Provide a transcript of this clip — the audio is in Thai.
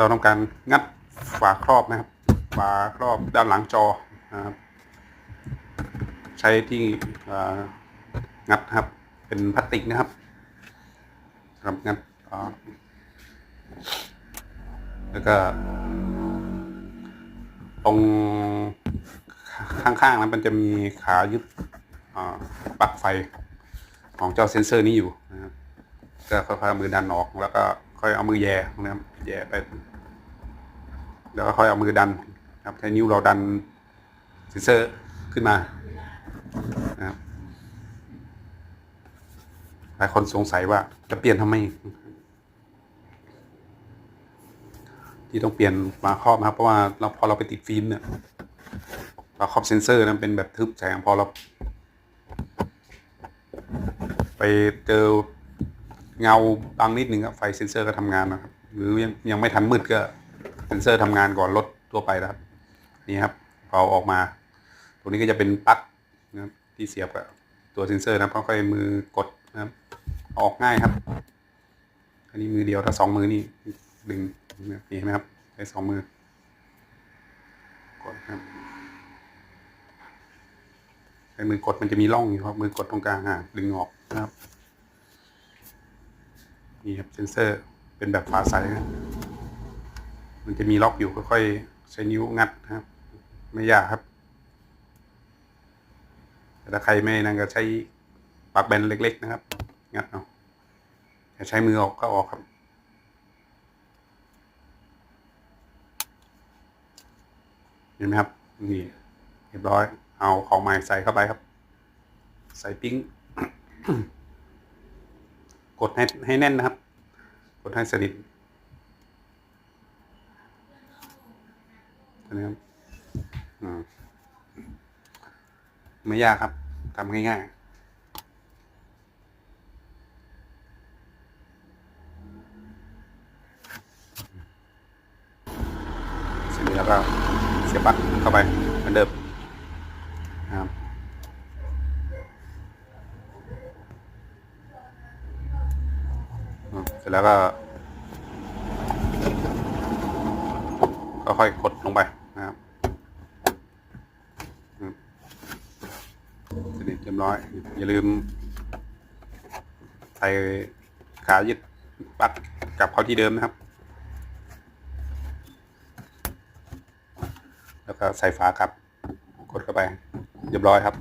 เราทำการงัดฝาครอบนะครับ ฝาครอบด้านหลังจอนะครับ ใช้ที่งัดครับ เป็นพลาสติกนะครับสำหรับงัดแล้วก็ตรงข้างๆนั้นมันจะมีขายึดปลั๊กไฟของเจ้าเซนเซอร์นี้อยู่นะครับก็ค่อยๆเอามือดันออกแล้วก็ค่อยเอามือแย่นะครับแย่ไป แล้วก็ค่อยเอามือดันครับใช้นิ้วเราดันเซนเซอร์ขึ้นมานะครับหลายคนสงสัยว่าจะเปลี่ยนทำไม ที่ต้องเปลี่ยนฝาครอบนะครับ เพราะว่าเราพอเราไปติดฟิล์มเนี่ยฝาครอบเซนเซอร์นั้นเป็นแบบทึบแสงพอเราไปเจอเงาบางนิดหนึ่งครับไฟเซนเซอร์ก็ทำงานนะครับ หรือยังยังไม่ทันมืดก็ เซนเซอร์ทำงานก่อนรถทั่วไปนะครับ นี่ครับเอาออกมา ตรงนี้ก็จะเป็นปลั๊กนะครับที่เสียบกับตัวเซนเซอร์นะครับค่อยๆมือกดนะครับอออกง่ายครับ อันนี้มือเดียวถ้าสองมือนี่ดึงนี่เห็นไหมครับใช้สองมือกดครับใช้มือกดมันจะมีร่องอยู่ครับ มือกดตรงกลางอะดึงออกนะครับนี่ครับเซนเซอร์เป็นแบบฝาใสนะ มันจะมีล็อกอยู่ค่อยๆใช้นิ้วงัดนะครับ ไม่ยากครับ แต่ถ้าใครไม่นั่นก็ใช้ปากแบนเล็ก ๆ นะครับ งัดเอาแต่ใช้มือออกก็ออกครับเห็นไหมครับนี่เรียบร้อย เอาของใหม่ใส่เข้าไปครับ ใส่ปิ้งกดให้ให้แน่นนะครับ กดให้สนิท นนี้ครับไม่ยากครับทำง่ายๆเสร็จแล้วก็เสียบปลั๊กเข้าไปเหมือนเดิมนะครับอืมเสร็จแล้วก็ค่อยๆกดลงไป นะครับอืมเสร็จเรียบร้อย อย่าลืมใส่ขายึดปัดกกลับเข้าที่เดิมนะครับ แล้วก็ใส่ฝากลับ กดเข้าไป เรียบร้อยครับ